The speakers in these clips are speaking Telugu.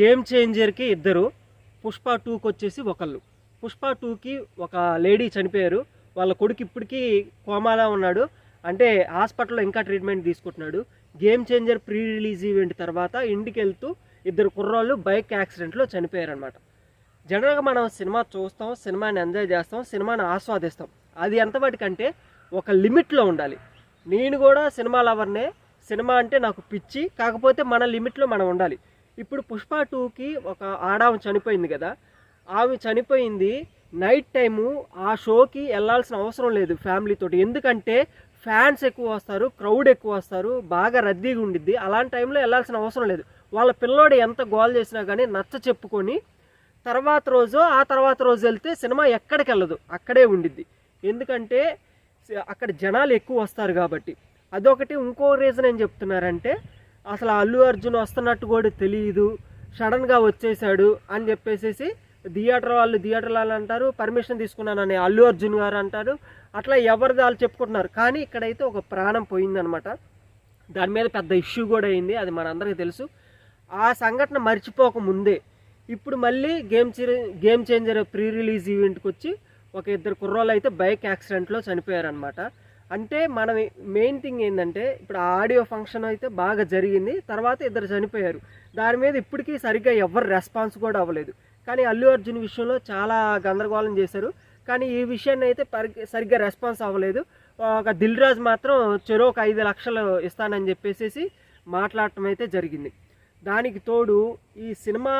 గేమ్ చేంజర్కి ఇద్దరు. పుష్ప టూకి వచ్చేసి ఒకళ్ళు. పుష్ప టూకి ఒక లేడీ చనిపోయారు. వాళ్ళ కొడుకు ఇప్పటికీ కోమాలా ఉన్నాడు. అంటే హాస్పిటల్లో ఇంకా ట్రీట్మెంట్ తీసుకుంటున్నాడు. Game Changer pre release event తర్వాత ఇంటికి వెళ్తూ ఇద్దరు కుర్రాళ్ళు బైక్ యాక్సిడెంట్లో చనిపోయారనమాట జనరల్గా మనం సినిమా చూస్తాం సినిమాని ఎంజాయ్ చేస్తాం సినిమాని ఆస్వాదిస్తాం. అది ఎంతవాటికంటే ఒక లిమిట్లో ఉండాలి. నేను కూడా సినిమా లవర్నే. సినిమా అంటే నాకు పిచ్చి. కాకపోతే మన లిమిట్లో మనం ఉండాలి. ఇప్పుడు పుష్ప టూకి ఒక ఆడామె చనిపోయింది కదా. ఆమె చనిపోయింది నైట్ టైము ఆ షోకి వెళ్ళాల్సిన అవసరం లేదు ఫ్యామిలీతో ఎందుకంటే ఫ్యాన్స్ ఎక్కువ వస్తారు క్రౌడ్ ఎక్కువ వస్తారు బాగా రద్దీగా ఉండిద్ది. అలాంటి టైంలో వెళ్ళాల్సిన అవసరం లేదు. వాళ్ళ పిల్లోడు ఎంత గోల్ చేసినా కానీ నచ్చ చెప్పుకొని తర్వాత రోజు ఆ తర్వాత రోజు వెళ్తే సినిమా ఎక్కడికి వెళ్ళదు. అక్కడే ఉండిద్ది. ఎందుకంటే అక్కడ జనాలు ఎక్కువ వస్తారు కాబట్టి. అదొకటి. ఇంకో రీజన్ ఏం చెప్తున్నారంటే అసలు అల్లు అర్జున్ వస్తున్నట్టు కూడా తెలియదు సడన్గా వచ్చేసాడు అని చెప్పేసేసి థియేటర్ వాళ్ళు థియేటర్ వాళ్ళు అంటారు పర్మిషన్ తీసుకున్నానని అల్లు అర్జున్ గారు అంటారు. అట్లా ఎవరిది వాళ్ళు చెప్పుకుంటున్నారు. కానీ ఇక్కడైతే ఒక ప్రాణం పోయిందనమాట. దాని మీద పెద్ద ఇష్యూ కూడా అయింది అది మనందరికీ తెలుసు. ఆ సంఘటన మర్చిపోక ముందే ఇప్పుడు మళ్ళీ game game changer pre release ఈవెంట్కి వచ్చి ఒక ఇద్దరు కుర్రోళ్ళు అయితే బైక్ యాక్సిడెంట్లో చనిపోయారనమాట. అంటే మనం మెయిన్ థింగ్ ఏంటంటే ఇప్పుడు ఆ ఆడియో ఫంక్షన్ అయితే బాగా జరిగింది తర్వాత ఇద్దరు చనిపోయారు. దాని మీద ఇప్పటికీ సరిగ్గా ఎవరు రెస్పాన్స్ కూడా అవ్వలేదు. కానీ అల్లు అర్జున్ విషయంలో చాలా గందరగోళం చేశారు. కానీ ఈ విషయాన్ని అయితే సరిగ్గా రెస్పాన్స్ అవ్వలేదు. ఒక దిల్ రాజ్ మాత్రం చెరో ఒక ఐదు లక్షలు ఇస్తానని చెప్పేసి మాట్లాడటం అయితే జరిగింది. దానికి తోడు ఈ సినిమా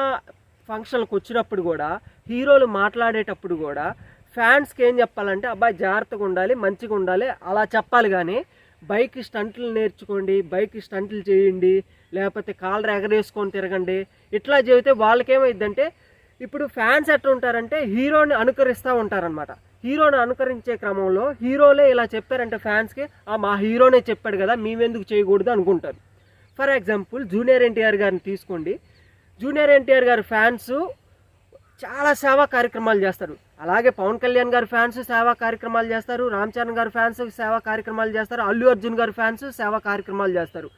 ఫంక్షన్కి వచ్చినప్పుడు కూడా హీరోలు మాట్లాడేటప్పుడు కూడా ఫ్యాన్స్కి ఏం చెప్పాలంటే అబ్బాయి జాగ్రత్తగా ఉండాలి మంచిగా ఉండాలి అలా చెప్పాలి కానీ బైక్ స్టంట్లు నేర్చుకోండి బైక్ స్టంట్లు చేయండి లేకపోతే కాళ్ళు ఎగరేసుకొని తిరగండి ఇట్లా చెబితే వాళ్ళకేమైందంటే ఇప్పుడు ఫ్యాన్స్ ఎట్లా ఉంటారంటే హీరోని అనుకరిస్తూ ఉంటారనమాట హీరోని అనుకరించే క్రమంలో హీరోలే ఇలా చెప్పారంటే ఫ్యాన్స్కి "ఆ, మా హీరోనే చెప్పాడు కదా మేమెందుకు చేయకూడదు అనుకుంటారు. ఫర్ ఎగ్జాంపుల్ జూనియర్ ఎన్టీఆర్ గారిని తీసుకోండి. జూనియర్ ఎన్టీఆర్ గారి ఫ్యాన్స్ చాలా సేవా కార్యక్రమాలు చేస్తారు. అలాగే పవన్ కళ్యాణ్ గారి ఫ్యాన్స్ సేవా కార్యక్రమాలు చేస్తారు రామ్ చరణ్ గారి ఫ్యాన్స్ సేవా కార్యక్రమాలు చేస్తారు అల్లు అర్జున్ గారి ఫ్యాన్స్ సేవా కార్యక్రమాలు చేస్తారు.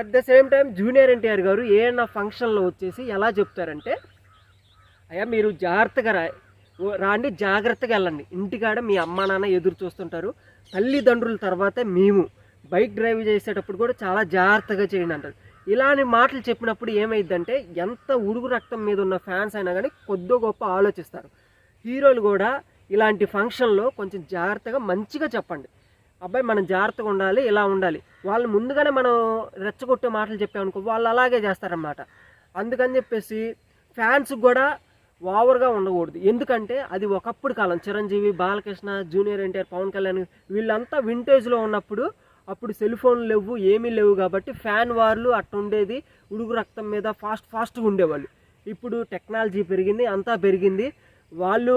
At the same time junior NTR garu ఏదైనా ఫంక్షన్లో వచ్చేసి ఎలా చెప్తారంటే అయ్యా మీరు జాగ్రత్తగా రా రాండి జాగ్రత్తగా వెళ్ళండి. ఇంటికాడ మీ అమ్మ నాన్న ఎదురు చూస్తుంటారు. తల్లిదండ్రుల తర్వాత మేము బైక్ డ్రైవ్ చేసేటప్పుడు కూడా చాలా జాగ్రత్తగా చేయండి అంటారు. ఇలాంటి మాటలు చెప్పినప్పుడు ఏమైందంటే ఎంత ఉడుగు రక్తం మీద ఉన్న ఫ్యాన్స్ అయినా కానీ కొద్దో గొప్ప ఆలోచిస్తారు. హీరోలు కూడా ఇలాంటి ఫంక్షన్లో కొంచెం జాగ్రత్తగా మంచిగా చెప్పండి. అబ్బాయి మనం జాగ్రత్తగా ఉండాలి ఇలా ఉండాలి. వాళ్ళు ముందుగానే మనం రెచ్చగొట్టే మాటలు చెప్పామనుకో వాళ్ళు అలాగే చేస్తారన్నమాట. అందుకని చెప్పేసి ఫ్యాన్స్ కూడా ఓవర్గా ఉండకూడదు. ఎందుకంటే అది ఒకప్పుడు కాలం చిరంజీవి బాలకృష్ణ జూనియర్ ఎన్టీఆర్ పవన్ కళ్యాణ్ వీళ్ళంతా వింటేజ్లో ఉన్నప్పుడు అప్పుడు సెల్ ఫోన్లు లేవు ఏమీ లేవు కాబట్టి ఫ్యాన్ వార్లు అట్టుండేది ఉండేది ఉడుగు రక్తం మీద ఫాస్ట్ ఫాస్ట్గా ఉండేవాళ్ళు. ఇప్పుడు టెక్నాలజీ పెరిగింది అంతా పెరిగింది. వాళ్ళు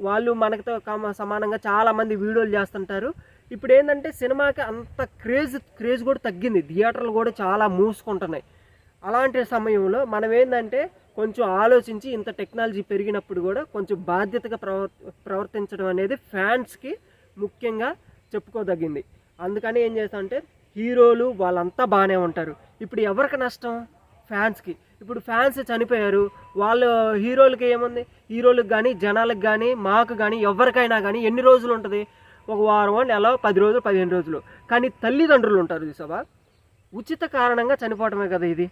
వాళ్ళు మనతో కమ- సమానంగా చాలామంది వీడియోలు చేస్తుంటారు. ఇప్పుడు ఏంటంటే సినిమాకి అంత క్రేజ్ క్రేజ్ కూడా తగ్గింది. థియేటర్లు కూడా చాలా మూసుకుంటున్నాయి. అలాంటి సమయంలో మనం ఏంటంటే కొంచెం ఆలోచించి ఇంత టెక్నాలజీ పెరిగినప్పుడు కూడా కొంచెం బాధ్యతగా ప్రవర్ ప్రవర్తించడం అనేది ఫ్యాన్స్కి ముఖ్యంగా చెప్పుకోదగింది. అందుకని ఏం చేస్తామంటే హీరోలు వాళ్ళంతా బాగానే ఉంటారు. ఇప్పుడు ఎవరికి నష్టం? ఫ్యాన్స్కి. ఇప్పుడు ఫ్యాన్స్ చనిపోయారు వాళ్ళు హీరోలకి ఏముంది? హీరోలకు కానీ జనాలకు కానీ మాకు కానీ ఎవరికైనా కానీ ఎన్ని రోజులు ఉంటుంది? ఒక వారం నెల పది రోజులు పదిహేను రోజులు. కానీ తల్లిదండ్రులు ఉంటారు చూసావా? ఉచిత కారణంగా చనిపోవటమే కదా ఇది.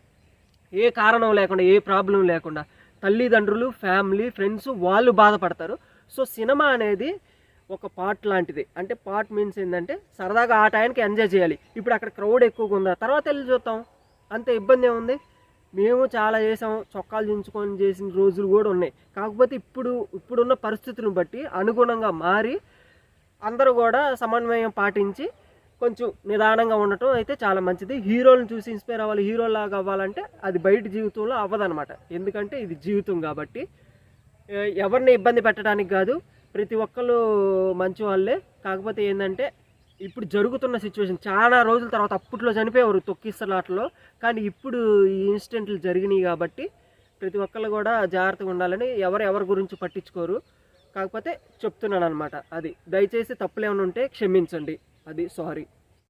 ఏ కారణం లేకుండా ఏ ప్రాబ్లం లేకుండా. తల్లిదండ్రులు ఫ్యామిలీ ఫ్రెండ్స్ వాళ్ళు బాధపడతారు. సో సినిమా అనేది ఒక పార్ట్ లాంటిది. అంటే పార్ట్ మీన్స్ ఏంటంటే సరదాగా ఆ టైంకి ఎంజాయ్ చేయాలి. ఇప్పుడు అక్కడ క్రౌడ్ ఎక్కువగా ఉందా? తర్వాత వెళ్ళి చూద్దాం. అంత ఇబ్బంది ఏముంది? మేము చాలా చేసాం. చొక్కాలు దించుకొని చేసిన రోజులు కూడా ఉన్నాయి. కాకపోతే ఇప్పుడు ఇప్పుడున్న పరిస్థితులను బట్టి అనుగుణంగా మారి అందరూ కూడా సమన్వయం పాటించి కొంచెం నిదానంగా ఉండటం అయితే చాలా మంచిది. హీరోలను చూసి ఇన్స్పైర్ అవ్వాలి హీరోలాగా అవ్వాలంటే అది బయట జీవితంలో అవ్వదనమాట ఎందుకంటే ఇది జీవితం కాబట్టి ఎవరిని ఇబ్బంది పెట్టడానికి కాదు. ప్రతి ఒక్కళ్ళు మంచి వాళ్ళే. కాకపోతే ఏంటంటే ఇప్పుడు జరుగుతున్న సిచ్యువేషన్ చాలా రోజుల తర్వాత అప్పట్లో చనిపోయేవారు తొక్కిస్తలాటలో కానీ ఇప్పుడు ఈ ఇన్సిడెంట్లు జరిగినాయి కాబట్టి ప్రతి ఒక్కళ్ళు కూడా జాగ్రత్తగా ఉండాలని ఎవరు ఎవరి గురించి పట్టించుకోరు. కాకపోతే చెప్తున్నాను అనమాట అది. దయచేసి తప్పులు ఏమైనా ఉంటే క్షమించండి. అది సారీ